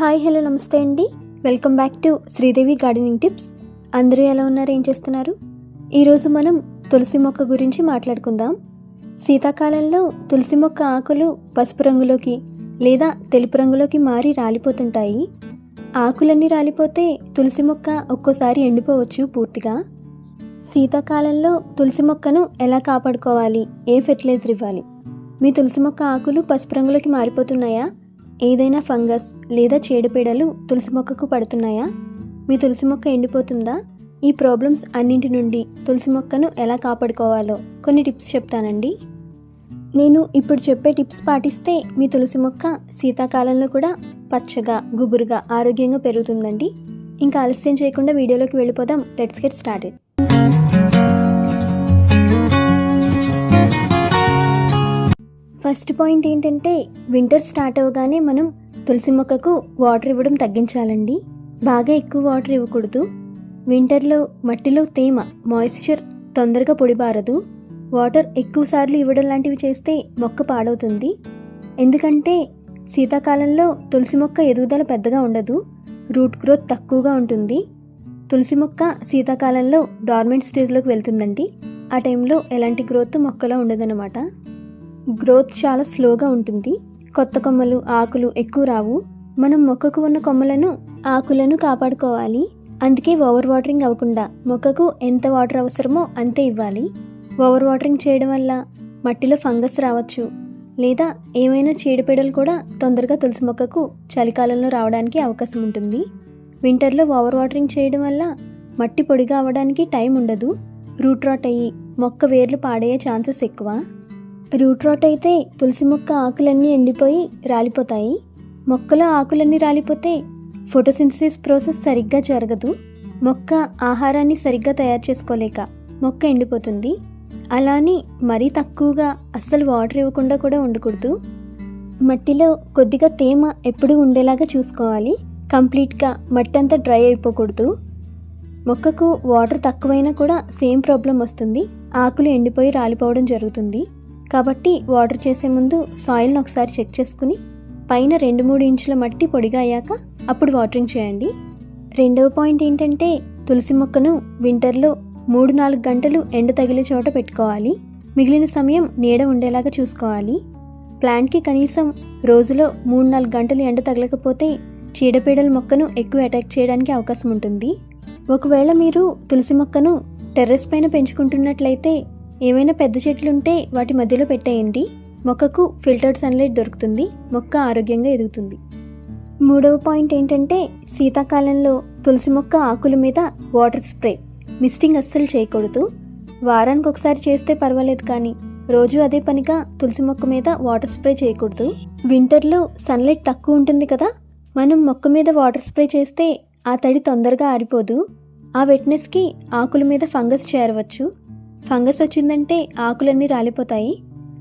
Hi hello నమస్తే అండి. Welcome back to Sridevi gardening tips. అందరూ ఎలా ఉన్నారు? ఏం చేస్తున్నారు? ఈరోజు మనం తులసి మొక్క గురించి మాట్లాడుకుందాం. శీతాకాలంలో తులసి మొక్క ఆకులు పసుపు రంగులోకి లేదా తెలుపు రంగులోకి మారి రాలిపోతుంటాయి. ఆకులన్నీ రాలిపోతే తులసి మొక్క ఒక్కోసారి ఎండిపోవచ్చు పూర్తిగా. శీతాకాలంలో తులసి మొక్కను ఎలా కాపాడుకోవాలి? ఏ ఫెర్టిలైజర్ ఇవ్వాలి? మీ తులసి మొక్క ఆకులు పసుపు రంగులోకి మారిపోతున్నాయా? ఏదైనా ఫంగస్ లేదా చీడపీడలు తులసి మొక్కకు పడుతున్నాయా? మీ తులసి మొక్క ఎండిపోతుందా? ఈ ప్రాబ్లమ్స్ అన్నింటి నుండి తులసి మొక్కను ఎలా కాపాడుకోవాలో కొన్ని టిప్స్ చెప్తానండి. నేను ఇప్పుడు చెప్పే టిప్స్ పాటిస్తే మీ తులసి మొక్క శీతాకాలంలో కూడా పచ్చగా గుబురుగా ఆరోగ్యంగా పెరుగుతుందండి. ఇంకా ఆలస్యం చేయకుండా వీడియోలోకి వెళ్ళిపోదాం. Let's get started. First point ఏంటంటే వింటర్ స్టార్ట్ అవ్వగానే మనం తులసి మొక్కకు వాటర్ ఇవ్వడం తగ్గించాలండి. బాగా ఎక్కువ వాటర్ ఇవ్వకూడదు. వింటర్లో మట్టిలో తేమ మాయిశ్చర్ తొందరగా పొడిబారదు వాటర్ ఎక్కువ సార్లు ఇవ్వడం లాంటివి చేస్తే మొక్క పాడవుతుంది. ఎందుకంటే శీతాకాలంలో తులసి మొక్క ఎదుగుదల పెద్దగా ఉండదు. రూట్ గ్రోత్ తక్కువగా ఉంటుంది. తులసి మొక్క శీతాకాలంలో డార్మెంట్ స్టేజ్లోకి వెళ్తుందండి. ఆ టైంలో ఎలాంటి గ్రోత్ మొక్కలో ఉండదన్నమాట. గ్రోత్ చాలా స్లోగా ఉంటుంది. కొత్త కొమ్మలు ఆకులు ఎక్కువ రావు. మనం మొక్కకు ఉన్న కొమ్మలను ఆకులను కాపాడుకోవాలి. అందుకే ఓవర్ వాటరింగ్ అవ్వకుండా మొక్కకు ఎంత వాటర్ అవసరమో అంతే ఇవ్వాలి. ఓవర్ వాటరింగ్ చేయడం వల్ల మట్టిలో ఫంగస్ రావచ్చు. లేదా ఏమైనా చీడపీడలు కూడా తొందరగా తులసి మొక్కకు చలికాలంలో రావడానికి అవకాశం ఉంటుంది. వింటర్లో ఓవర్ వాటరింగ్ చేయడం వల్ల మట్టి పొడిగా అవ్వడానికి టైం ఉండదు. రూట్ రాట్ అయ్యి మొక్క వేర్లు పాడయ్యే ఛాన్సెస్ ఎక్కువ. రూట్ రాట్ అయితే తులసి మొక్క ఆకులన్నీ ఎండిపోయి రాలిపోతాయి. మొక్కలో ఆకులన్నీ రాలిపోతే ఫోటోసింథసిస్ ప్రాసెస్ సరిగ్గా జరగదు. మొక్క ఆహారాన్ని సరిగ్గా తయారు చేసుకోలేక మొక్క ఎండిపోతుంది. అలాని మరీ తక్కువగా అస్సలు వాటర్ ఇవ్వకుండా కూడా ఉండకూడదు. మట్టిలో కొద్దిగా తేమ ఎప్పుడూ ఉండేలాగా చూసుకోవాలి. కంప్లీట్గా మట్టి అంతా డ్రై అయిపోకూడదు. మొక్కకు వాటర్ తక్కువైనా కూడా సేమ్ ప్రాబ్లం వస్తుంది. ఆకులు ఎండిపోయి రాలిపోవడం జరుగుతుంది. కాబట్టి వాటర్ చేసే ముందు సాయిల్ని ఒకసారి చెక్ చేసుకుని పైన రెండు మూడు ఇంచుల మట్టి పొడిగా అయ్యాక అప్పుడు వాటరింగ్ చేయండి. రెండవ పాయింట్ ఏంటంటే తులసి మొక్కను వింటర్లో మూడు నాలుగు గంటలు ఎండ తగిలే చోట పెట్టుకోవాలి. మిగిలిన సమయం నీడ ఉండేలాగా చూసుకోవాలి. ప్లాంట్కి కనీసం రోజులో మూడు నాలుగు గంటలు ఎండ తగలకపోతే చీడపీడల మొక్కను ఎక్కువ అటాక్ చేయడానికి అవకాశం ఉంటుంది. ఒకవేళ మీరు తులసి మొక్కను టెర్రస్ పైన పెంచుకుంటున్నట్లయితే ఏమైనా పెద్ద చెట్లు ఉంటే వాటి మధ్యలో పెట్టేయండి. మొక్కకు ఫిల్టర్డ్ సన్లైట్ దొరుకుతుంది. మొక్క ఆరోగ్యంగా ఎదుగుతుంది. మూడవ పాయింట్ ఏంటంటే శీతాకాలంలో తులసి మొక్క ఆకుల మీద వాటర్ స్ప్రే. మిస్టింగ్ అస్సలు చేయకూడదు. వారానికి ఒకసారి చేస్తే పర్వాలేదు కానీ రోజు అదే పనిగా తులసి మొక్క మీద వాటర్ స్ప్రే చేయకూడదు. వింటర్లో సన్లైట్ తక్కువ ఉంటుంది కదా? మనం మొక్క మీద వాటర్ స్ప్రే చేస్తే ఆ తడి తొందరగా ఆరిపోదు. ఆ వెట్నెస్కి ఆకుల మీద ఫంగస్ చేరవచ్చు. ఫంగస్ వచ్చిందంటే ఆకులన్నీ రాలిపోతాయి.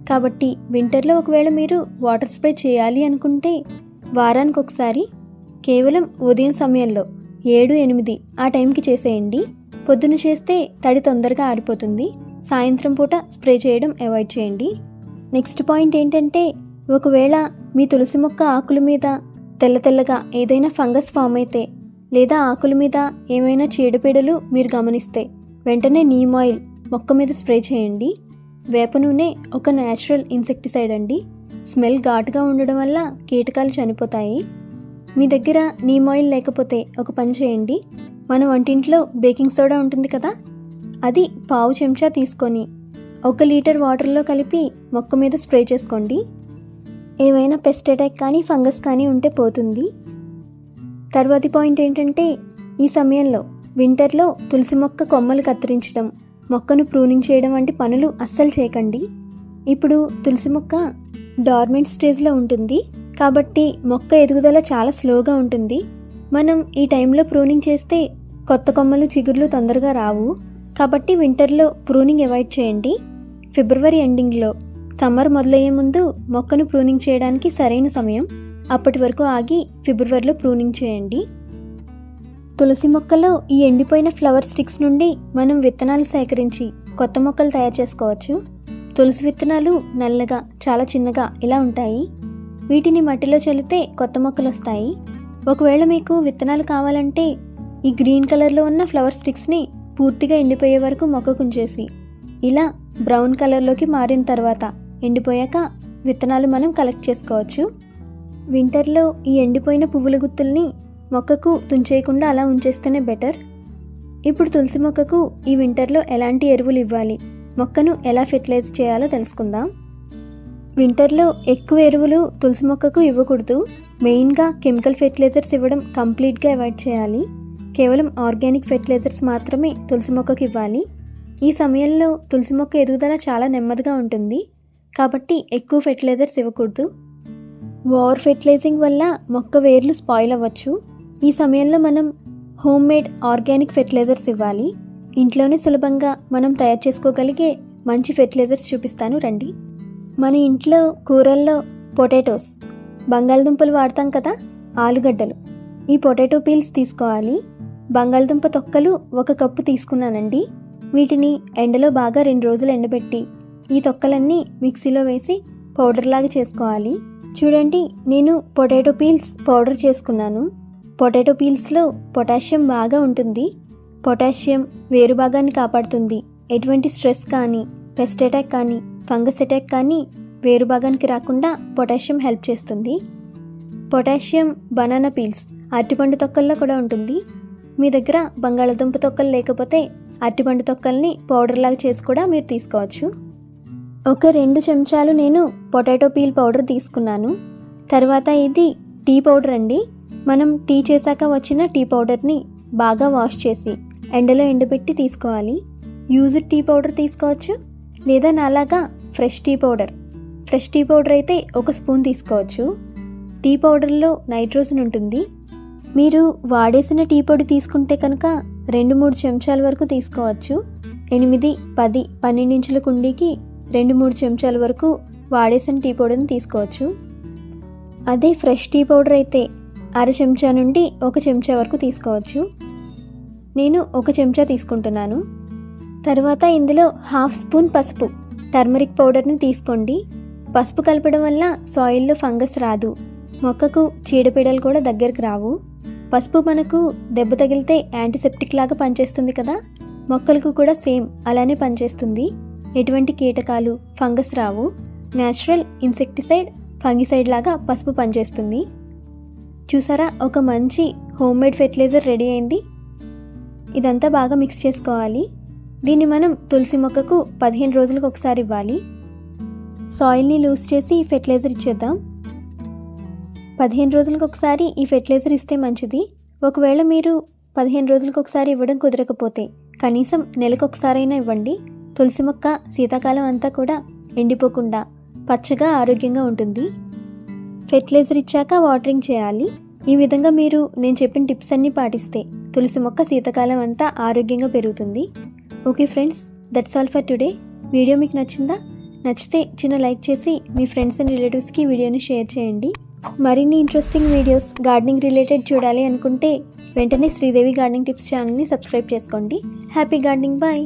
కాబట్టి వింటర్లో ఒకవేళ మీరు వాటర్ స్ప్రే చేయాలి అనుకుంటే వారానికి ఒకసారి కేవలం ఉదయం సమయంలో ఏడు ఎనిమిది ఆ టైంకి చేసేయండి. పొద్దున చేస్తే తడి తొందరగా ఆరిపోతుంది. సాయంత్రం పూట స్ప్రే చేయడం అవాయిడ్ చేయండి. నెక్స్ట్ పాయింట్ ఏంటంటే ఒకవేళ మీ తులసి మొక్క ఆకుల మీద తెల్ల తెల్లగా ఏదైనా ఫంగస్ ఫామ్ అయితే లేదా ఆకుల మీద ఏమైనా చీడపీడలు మీరు గమనిస్తే వెంటనే నీమ్ ఆయిల్ మొక్క మీద స్ప్రే చేయండి. వేప నూనె ఒక న్యాచురల్ ఇన్సెక్టిసైడ్ అండి. స్మెల్ ఘాటుగా ఉండడం వల్ల కీటకాలు చనిపోతాయి. మీ దగ్గర నీమ్ ఆయిల్ లేకపోతే ఒక పని చేయండి. మన వంటింట్లో బేకింగ్ సోడా ఉంటుంది కదా? అది పావు చెంచా తీసుకొని ఒక లీటర్ వాటర్లో కలిపి మొక్క మీద స్ప్రే చేసుకోండి. ఏమైనా పెస్ట్ అటాక్ కానీ ఫంగస్ కానీ ఉంటే పోతుంది. తర్వాతి పాయింట్ ఏంటంటే ఈ సమయంలో వింటర్లో తులసి మొక్క కొమ్మలు కత్తిరించడం. మొక్కను ప్రూనింగ్ చేయడం వంటి పనులు అస్సలు చేయకండి. ఇప్పుడు తులసి మొక్క డార్మెంట్ స్టేజ్లో ఉంటుంది. కాబట్టి మొక్క ఎదుగుదల చాలా స్లోగా ఉంటుంది. మనం ఈ టైంలో ప్రూనింగ్ చేస్తే కొత్త కొమ్మలు చిగుర్లు తొందరగా రావు. కాబట్టి వింటర్లో ప్రూనింగ్ అవాయిడ్ చేయండి. ఫిబ్రవరి ఎండింగ్లో సమ్మర్ మొదలయ్యే ముందు మొక్కను ప్రూనింగ్ చేయడానికి సరైన సమయం. అప్పటి వరకు ఆగి ఫిబ్రవరిలో ప్రూనింగ్ చేయండి. తులసి మొక్కలో ఈ ఎండిపోయిన ఫ్లవర్ స్టిక్స్ నుండి మనం విత్తనాలు సేకరించి కొత్త మొక్కలు తయారు చేసుకోవచ్చు. తులసి విత్తనాలు నల్లగా చాలా చిన్నగా ఇలా ఉంటాయి. వీటిని మట్టిలో చల్లితే కొత్త మొక్కలు వస్తాయి. ఒకవేళ మీకు విత్తనాలు కావాలంటే ఈ గ్రీన్ కలర్లో ఉన్న ఫ్లవర్ స్టిక్స్ని పూర్తిగా ఎండిపోయే వరకు మొక్క కుంచేసి ఇలా బ్రౌన్ కలర్లోకి మారిన తర్వాత ఎండిపోయాక విత్తనాలు మనం కలెక్ట్ చేసుకోవచ్చు. వింటర్లో ఈ ఎండిపోయిన పువ్వుల గుత్తుల్ని మొక్కకు తుంచేయకుండా అలా ఉంచేస్తేనే బెటర్. ఇప్పుడు తులసి మొక్కకు ఈ వింటర్లో ఎలాంటి ఎరువులు ఇవ్వాలి? మొక్కను ఎలా ఫెర్టిలైజ్ చేయాలో తెలుసుకుందాం. వింటర్లో ఎక్కువ ఎరువులు తులసి మొక్కకు ఇవ్వకూడదు. మెయిన్గా కెమికల్ ఫెర్టిలైజర్స్ ఇవ్వడం కంప్లీట్గా అవాయిడ్ చేయాలి. కేవలం ఆర్గానిక్ ఫెర్టిలైజర్స్ మాత్రమే తులసి మొక్కకు ఇవ్వాలి. ఈ సమయంలో తులసి మొక్క ఎదుగుదల చాలా నెమ్మదిగా ఉంటుంది. కాబట్టి ఎక్కువ ఫెర్టిలైజర్స్ ఇవ్వకూడదు. ఓవర్ ఫెర్టిలైజింగ్ వల్ల మొక్క వేర్లు స్పాయిల్ అవ్వచ్చు. ఈ సమయంలో మనం హోమ్ మేడ్ ఆర్గానిక్ ఫెర్టిలైజర్స్ ఇవ్వాలి. ఇంట్లోనే సులభంగా మనం తయారు చేసుకోగలిగే మంచి ఫెర్టిలైజర్స్ చూపిస్తాను రండి. మన ఇంట్లో కూరల్లో పొటాటోస్ బంగాళదుంపలు వాడతాం కదా ఆలుగడ్డలు. ఈ పొటాటో పీల్స్ తీసుకోవాలి. బంగాళదుంప తొక్కలు ఒక కప్పు తీసుకున్నానండి. వీటిని ఎండలో బాగా రెండు రోజులు ఎండబెట్టి ఈ తొక్కలన్నీ మిక్సీలో వేసి పౌడర్ లాగా చేసుకోవాలి. చూడండి నేను పొటాటో పీల్స్ పౌడర్ చేసుకున్నాను. పొటాటో పీల్స్లో పొటాషియం బాగా ఉంటుంది. పొటాషియం వేరు భాగాన్ని కాపాడుతుంది. ఎటువంటి స్ట్రెస్ కానీ పెస్ట్ అటాక్ కానీ ఫంగస్ అటాక్ కానీ వేరు భాగానికి రాకుండా పొటాషియం హెల్ప్ చేస్తుంది. పొటాషియం బనానా పీల్స్ అరటిపండు తొక్కల్లో కూడా ఉంటుంది. మీ దగ్గర బంగాళదుంప తొక్కలు లేకపోతే అరటిపండు తొక్కల్ని పౌడర్లాగా చేసి కూడా మీరు తీసుకోవచ్చు. ఒక రెండు చెంచాలు నేను పొటాటో పీల్ పౌడర్ తీసుకున్నాను. తర్వాత ఇది టీ పౌడర్ అండి. మనం టీ చేశాక వచ్చిన టీ పౌడర్ని బాగా వాష్ చేసి ఎండలో ఎండబెట్టి తీసుకోవాలి. యూజ్డ్ టీ పౌడర్ తీసుకోవచ్చు. లేదా నాలాగా fresh tea powder. Fresh tea powder అయితే ఒక స్పూన్ తీసుకోవచ్చు. టీ పౌడర్లో నైట్రోజన్ ఉంటుంది. మీరు వాడేసిన టీ పొడి తీసుకుంటే కనుక రెండు మూడు చెంచాల వరకు తీసుకోవచ్చు. ఎనిమిది పది పన్నెండు ఇంచుల కుండీకి రెండు మూడు చెంచాల వరకు వాడేసిన టీ పౌడర్ని తీసుకోవచ్చు. అదే ఫ్రెష్ టీ పౌడర్ అయితే అర చెంచా నుండి ఒక చెంచా వరకు తీసుకోవచ్చు. నేను ఒక చెంచా తీసుకుంటున్నాను. తర్వాత ఇందులో హాఫ్ స్పూన్ పసుపు టర్మరిక్ పౌడర్ని తీసుకోండి. పసుపు కలపడం వల్ల సాయిల్లో ఫంగస్ రాదు. మొక్కకు చీడపీడలు కూడా దగ్గరకు రావు. పసుపు మనకు దెబ్బ తగిలితే యాంటీసెప్టిక్ లాగా పనిచేస్తుంది కదా? మొక్కలకు కూడా సేమ్ అలానే పనిచేస్తుంది. ఎటువంటి కీటకాలు ఫంగస్ రావు. న్యాచురల్ ఇన్సెక్టిసైడ్ ఫంగిసైడ్ లాగా పసుపు పనిచేస్తుంది. చూసారా? ఒక మంచి హోమ్ మేడ్ ఫెర్టిలైజర్ రెడీ అయింది. ఇదంతా బాగా మిక్స్ చేసుకోవాలి. దీన్ని మనం తులసి మొక్కకు పదిహేను రోజులకు ఒకసారి ఇవ్వాలి. సాయిల్ని లూజ్ చేసి ఫెర్టిలైజర్ ఇచ్చేద్దాం. పదిహేను రోజులకు ఒకసారి ఈ ఫెర్టిలైజర్ ఇస్తే మంచిది. ఒకవేళ మీరు పదిహేను రోజులకు ఒకసారి ఇవ్వడం కుదరకపోతే కనీసం నెలకు ఒకసారైనా ఇవ్వండి. తులసి మొక్క శీతాకాలం అంతా కూడా ఎండిపోకుండా పచ్చగా ఆరోగ్యంగా ఉంటుంది. ఫెర్టిలైజర్ ఇచ్చాక వాటరింగ్ చేయాలి. ఈ విధంగా మీరు నేను చెప్పిన టిప్స్ అన్నీ పాటిస్తే తులసి మొక్క శీతాకాలం అంతా ఆరోగ్యంగా పెరుగుతుంది. Okay friends that's all for today video మీకు నచ్చిందా? నచ్చితే చిన్న లైక్ చేసి మీ ఫ్రెండ్స్ అండ్ రిలేటివ్స్కి వీడియోని షేర్ చేయండి. మరిన్ని ఇంట్రెస్టింగ్ వీడియోస్ గార్డెనింగ్ రిలేటెడ్ చూడాలి అనుకుంటే వెంటనే శ్రీదేవి గార్డెనింగ్ టిప్స్ ఛానల్ని సబ్స్క్రైబ్ చేసుకోండి. Happy gardening bye